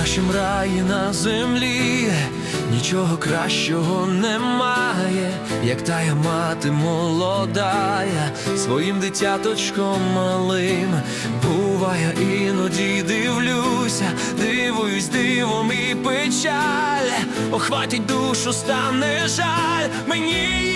найкращим раї на землі, нічого кращого немає, як тая мати молодая, своїм дитяточком малим. Буває, іноді дивлюся, дивуюсь дивом і печаль, охватить душу, стане жаль, мені її.